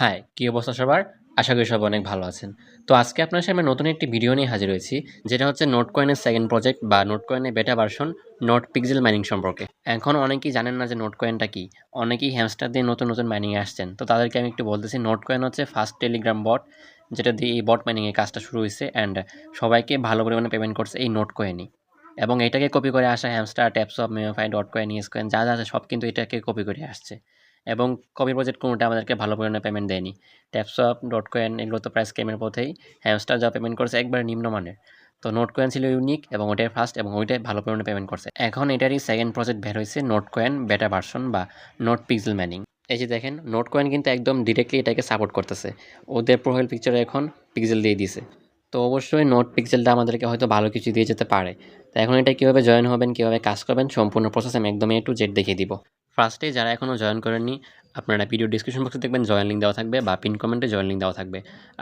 High, কী অবস্থা সবার? আশা করি সবাই অনেক ভালো আছেন। তো আজকে আপনার সামনে নতুন একটি ভিডিও নিয়ে হাজির হয়েছি, যেটা হচ্ছে নোট কয়েনের সেকেন্ড প্রজেক্ট বা নোট কয়েনের বেটা ভার্সন নোট পিক্সেল মাইনিং সম্পর্কে। এখন অনেকেই জানেন না যে নোট কয়েনটা কি। অনেকেই হ্যামস্টার দিয়ে নতুন নতুন মাইনিংয়ে আসছেন। তো তাদেরকে আমি একটু বলতেছি নোট কয়েন হচ্ছে ফার্স্ট টেলিগ্রাম বট যেটা দিয়ে এই বট মাইনিংয়ের কাজটা শুরু হয়েছে অ্যান্ড সবাইকে ভালো পরিমাণে পেমেন্ট করছে এই নোট কয়েনই এবং এটাকে কপি করে আসা hamster taps of Memefi dot coin yes coin যা যা আছে সব কিন্তু এটাকে কপি করে আসছে। এবং কপি প্রজেক্ট কোনোটা আমাদেরকে ভালো পরিমাণে পেমেন্ট দেয়নি। ট্যাপসপ ডট কয়েন এগুলো তো প্রায় স্কেমের পথেই। হ্যামস্টার যা পেমেন্ট করছে একবার নিম্নমানের। তো নোট কয়েন ছিল ইউনিক এবং ওইটাই ফার্স্ট এবং ওইটাই ভালো পরিমাণে পেমেন্ট করছে। এখন এটারই সেকেন্ড প্রজেক্ট বের হয়েছে নোট কয়েন বেটা ভার্সন বা নোট পিক্সেল ম্যানিং এই যে দেখেন নোট কয়েন কিন্তু একদম ডিরেক্টলি এটাকে সাপোর্ট করতেছে। ওদের প্রোফাইল পিকচারে এখন পিক্সেল দিয়ে দিছে তো অবশ্যই নোট পিক্সেলটা আমাদেরকে হয়তো ভালো কিছু দিয়ে যেতে পারে। তো এখন এটা কীভাবে জয়েন হবেন, কীভাবে কাজ করবেন, সম্পূর্ণ প্রসেস আমি একদম একটু টু জেড দেখিয়ে দিব। ফার্স্টে যারা এখনও জয়েন করেননি, আপনারা ভিডিও ডিসক্রিপশন বক্সে দেখবেন জয়েন লিঙ্ক দেওয়া থাকবে বা পিন কমেন্টে জয়েন লিঙ্ক দেওয়া থাকবে।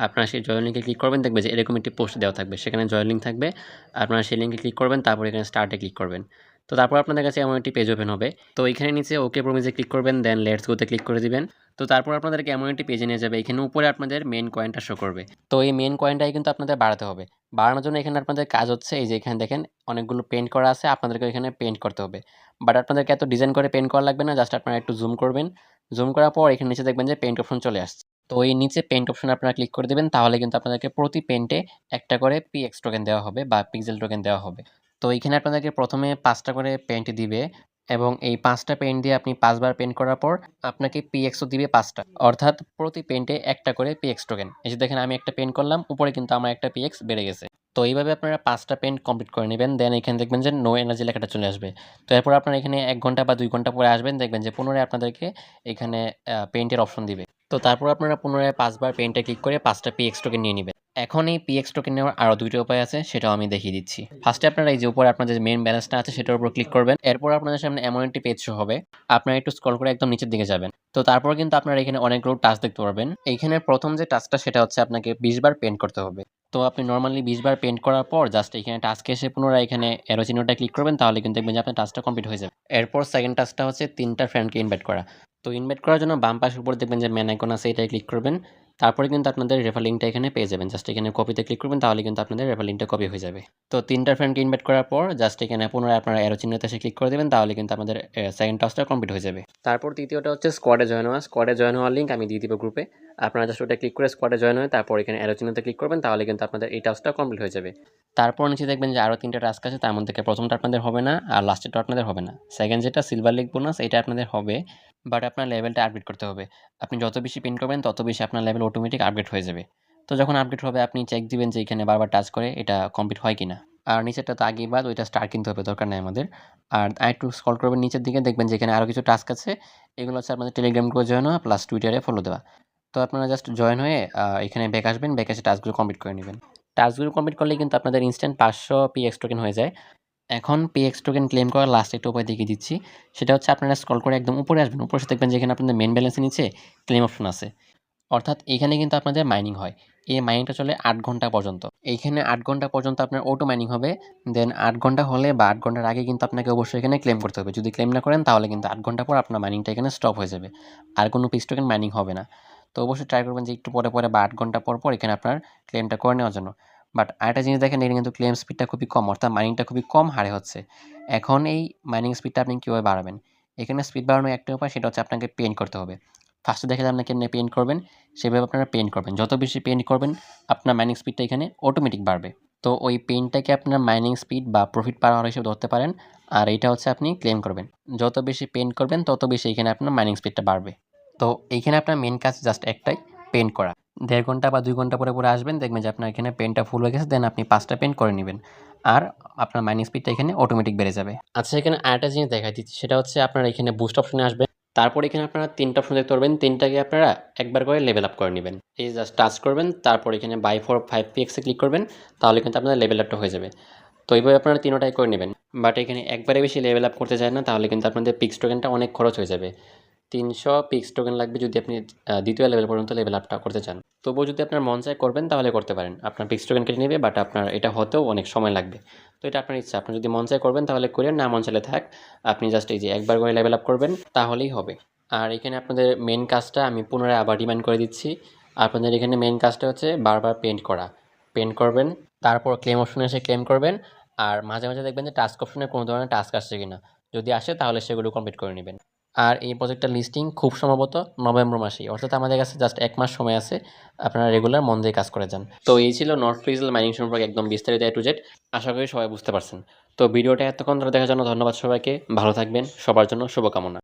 আপনারা সেই জয়েন লিঙ্কে ক্লিক করবেন দেখবে যে এরকম একটি পোস্ট দেওয়া থাকবে। সেখানে জয়েন লিঙ্ক থাকবে। আপনারা সেই লিঙ্কে ক্লিক করবেন, তারপর এখানে স্টার্টে ক্লিক করবেন। তো তারপর আপনাদের কাছে এমন একটি পেজ ওপেন হবে। তো এখানে নিচে ওকে প্রমিজে ক্লিক করবেন দেন লেটস গোতে ক্লিক করে দিবেন। তো তারপর আপনাদেরকে এমন একটি পেজে নিয়ে যাবে। এখানে উপরে আপনাদের মেন কয়েনটা শো করবে। তো এই মেন কয়েনটাই কিন্তু আপনাদের বাড়াতে হবে। বাড়ানোর জন্য এখানে আপনাদের কাজ হচ্ছে, এই যে এখানে দেখেন অনেকগুলো পেন্ট করা আছে, আপনাদেরকে এখানে পেন্ট করতে হবে। বাট আপনাদেরকে এত ডিজাইন করে পেন্ট করা লাগবে না জাস্ট আপনারা একটু জুম করবেন। জুম করার পর এখানে নিচে দেখবেন যে পেন্ট অপশন চলে আসছে। তো এই নিচে পেন্ট অপশন আপনারা ক্লিক করে দেবেন, তাহলে কিন্তু আপনাদেরকে প্রতি পেন্টে একটা করে পিএক্স টোকেন দেওয়া হবে বা পিক্সেল টোকেন দেওয়া হবে। তো এখানে আপনাদেরকে প্রথমে পাঁচটা করে পেন্ট দিবে এবং এই পাঁচটা পেন্ট দিয়ে আপনি পাঁচবার পেন্ট করার পর আপনাকে পিএক্সও দিবে পাঁচটা। অর্থাৎ প্রতি পেন্টে একটা করে পিএক্স টোকেন এই যে দেখেন আমি একটা পেন্ট করলাম, উপরে কিন্তু আমার একটা পিএক্স বেড়ে গেছে। তো এইভাবে আপনারা পাঁচটা পেন্ট কমপ্লিট করে নেবেন দেন এখানে দেখবেন যে নো এনার্জি লেখাটা চলে আসবে। তো এরপর আপনারা এখানে এক ঘণ্টা বা দুই ঘণ্টা পরে আসবেন, দেখবেন যে পুনরায় আপনাদেরকে এখানে পেন্টের অপশন দিবে। তো তারপর আপনারা পুনরায় পাঁচবার পেন্টে ক্লিক করে পাঁচটা পিএক্স টোকেন নিয়ে নেবেন। এখন এই পিএক্স টোকেন নেওয়ার আরও দুইটা উপায় আছে, সেটাও আমি দেখিয়ে দিচ্ছি। ফার্স্টে আপনারা এই যে উপরে আপনাদের মেন ব্যালেন্সটা আছে, সেটার উপর ক্লিক করবেন। এরপর আপনাদের সামনে এমন একটি পেজ শো হবে, আপনারা একটু স্ক্রল করে একদম নিচের দিকে যাবেন। তো তারপর কিন্তু আপনারা এখানে অনেকগুলো টাচ দেখতে পারবেন। এইখানে প্রথম যে টাচটা সেটা হচ্ছে আপনাকে বিশ বার পেন্ট করতে হবে। তো আপনি নর্মালি বিশ বার পেন্ট করার পর জাস্ট এখানে টাচকে এসে পুনরায় এখানে এরো চিহ্নটা ক্লিক করবেন, তাহলে কিন্তু দেখবেন যে আপনার টাস্কটা কমপ্লিট হয়ে যাবে। এরপর সেকেন্ড টাচটা হচ্ছে তিনটা ফ্রেন্ডকে ইনভাইট করা। তো ইনভাইট করার জন্য বাম পাশের উপর দেখবেন যে ম্যান আইকন আছে এটাই ক্লিক করবেন। তারপরে কিন্তু আপনাদের রেফার লিঙ্কটা এখানে পেয়ে যাবেন। জাস্ট এখানে কপিতে ক্লিক করবেন, তাহলে কিন্তু আপনাদের রেফার লিঙ্কটা কপি হয়ে যাবে। তো তিনটা ফ্রেন্ডকে ইনভাইট করার পর জাস্ট এখানে পুনরায় আপনারা এরো চিহ্নতে এসে ক্লিক করে দেবেন, তাহলে কিন্তু আমাদের সেকেন্ড টাস্কটা কমপ্লিট হয়ে যাবে। তারপর তৃতীয়টা হচ্ছে স্কোয়াডে জয়েন হওয়া। স্কোয়াডে জয়েন হওয়ার লিঙ্ক আমি দিয়ে দিব গ্রুপে আপনারা জাস্ট ওটা ক্লিক করে স্কোয়াডে জয়েন হয়ে তারপর এখানে এরো চিহ্নতে ক্লিক করবেন, তাহলে কিন্তু আপনাদের এই টাস্কটা কমপ্লিট হয়ে যাবে। তারপর নিচে দেখবেন যে আরও তিনটা টাস্ক আছে, তার মধ্যে প্রথমটা আপনাদের হবে না, আর লাস্টেরটা আপনাদের হবে না। সেকেন্ড যেটা সিলভার লিগ বোনাস এটা আপনাদের হবে বাট আপনার লেভেলটা আপডেট করতে হবে। আপনি যত বেশি পিন করবেন, তত বেশি আপনার লেভেল অটোমেটিক আপডেট হয়ে যাবে। তো যখন আপডেট হবে, আপনি চেক দিবেন যে এখানে বারবার টাচ করে, এটা কমপ্লিট হয় কিনা। আর নিচেরটা তো আগেই বাদ, ওইটা স্টার কিনতে হবে, দরকার নেই আমাদের। আর একটু স্কল করবেন নিচের দিকে, দেখবেন যে এখানে আরও কিছু টাস্ক আছে, এগুলো হচ্ছে আপনাদের টেলিগ্রাম করে জয়েন হওয়া প্লাস টুইটারে ফলো দেওয়া। তো আপনারা জাস্ট জয়েন হয়ে এখানে ব্যাক আসবেন ব্যাক এসে টাস্কগুলো কমপ্লিট করে নেবেন। টাস্কগুলো কমপ্লিট করলে কিন্তু আপনাদের ইনস্ট্যান্ট পাঁচশো পিএক্স টোকেন হয়ে যায়। এখন পিএক্স টোকেন ক্লেম করার লাস্ট একটা উপায় দেখিয়ে দিচ্ছি। সেটা হচ্ছে আপনারা স্ক্রল করে একদম উপরে আসবেন। উপরে দেখবেন যেখানে আপনাদের মেন ব্যালেন্সের নিচে ক্লেম অপশন আছে। অর্থাৎ এখানে কিন্তু আপনাদের মাইনিং হয়। এই মাইনিংটা চলে আট ঘণ্টা পর্যন্ত। এইখানে আট ঘণ্টা পর্যন্ত আপনার অটো মাইনিং হবে। দেন আট ঘণ্টা হলে বা আট ঘণ্টার আগে কিন্তু আপনাকে অবশ্যই এখানে ক্লেম করতে হবে। যদি ক্লেম না করেন তাহলে কিন্তু আট ঘণ্টা পর আপনার মাইনিংটা এখানে স্টপ হয়ে যাবে। আর কোনো পিক্স টোকেন মাইনিং হবে না। তো অবশ্যই ট্রাই করবেন যে একটু পরে পরে বা আট ঘণ্টা পর পর এখানে আপনার ক্লেমটা করে নেওয়ার জন্য। বাট আরেকটা জিনিস দেখেন, এখানে কিন্তু ক্লেম স্পিডটা খুবই কম, অর্থাৎ মাইনিংটা খুবই কম হারে হচ্ছে। এখন এই মাইনিং স্পিডটা আপনি কীভাবে বাড়াবেন? এখানে স্পিড বাড়ানোর একটা উপায়, সেটা হচ্ছে আপনাকে পেন্ট করতে হবে। ফার্স্টে দেখে আপনাকে কেমনি পেন্ট করবেন, সেভাবে আপনারা পেন্ট করবেন। যত বেশি পেন্ট করবেন, আপনার মাইনিং স্পিডটা এখানে অটোমেটিক বাড়বে। তো ওই পেন্টটাকে আপনার মাইনিং স্পিড বা প্রফিট পাওয়ার হিসেবে ধরতে পারেন। আর এইটা হচ্ছে আপনি ক্লেম করবেন। যত বেশি পেন্ট করবেন, তত বেশি এখানে আপনার মাইনিং স্পিডটা বাড়বে। তো এইখানে আপনার মেন কাজ জাস্ট একটাই পেন্ট করা। দেড় ঘণ্টা বা দুই ঘণ্টা পরে পরে আসবেন, দেখবেন যে আপনার এখানে পেনটা ফুল হয়ে গেছে দেন আপনি পাঁচটা পেন করে নেবেন। আর আপনার মাইনিং স্পিডটা এখানে অটোমেটিক বেড়ে যাবে। আচ্ছা এখানে আরেকটা জিনিস দেখা দিচ্ছি, সেটা হচ্ছে আপনারা এখানে বুস্ট অপশনে আসবেন। তারপর এখানে আপনারা তিনটা অপশন দেখতে পারবেন, তিনটাকে আপনারা একবার করে লেভেল আপ করে নেবেন। এই জাস্ট টাচ করবেন, তারপর এখানে বাই ফোর ফাইভ পিএক্সে ক্লিক করবেন, তাহলে কিন্তু আপনাদের লেভেল আপটা হয়ে যাবে। তো এইভাবে আপনারা তিনোটাই করে নেবেন। বাট এখানে একবারে বেশি লেভেল আপ করতে চায় না, তাহলে কিন্তু আপনাদের পিক্স টোকেনটা অনেক খরচ হয়ে যাবে। তিনশো পিক্স টোকেন লাগবে যদি আপনি দ্বিতীয় লেভেল পর্যন্ত লেভেল আপটা করতে চান। তবুও যদি আপনার মন চায় করবেন, তাহলে করতে পারেন। আপনার পিক্স টোকেন কেটে নেবে বাট আপনার এটা হতেও অনেক সময় লাগবে। তো এটা আপনার ইচ্ছা। আপনি যদি মন চায় করবেন, তাহলে করেন না মন চাইলে থাক, আপনি জাস্ট এই যে একবার করে লেভেল আপ করবেন, তাহলেই হবে। আর এখানে আপনাদের মেন কাজটা আমি পুনরায় আবার রিমাইন্ড করে দিচ্ছি। আপনাদের এখানে মেন কাজটা হচ্ছে বারবার পেন্ট করা। পেন্ট করবেন, তারপর ক্লেম অপশনে এসে ক্লেম করবেন, আর মাঝে মাঝে দেখবেন যে টাস্ক অপশনে কোনো ধরনের টাস্ক আসছে কিনা। যদি আসে, তাহলে সেগুলো কমপ্লিট করে নেবেন। আর এই প্রজেক্টটার লিস্টিং খুব সম্ভবত নভেম্বর মাসেই। অর্থাৎ আমাদের কাছে জাস্ট এক মাস সময় আছে, আপনারা রেগুলার মন দিয়ে কাজ করে যান। তো এই ছিল নর্থ ফ্রিজেল মাইনিং সম্পর্কে একদম বিস্তারিত এ টু জেড আশা করি সবাই বুঝতে পারছেন। তো ভিডিওটা এতক্ষণ ধরে দেখার জন্য ধন্যবাদ সবাইকে। ভালো থাকবেন। সবার জন্য শুভকামনা।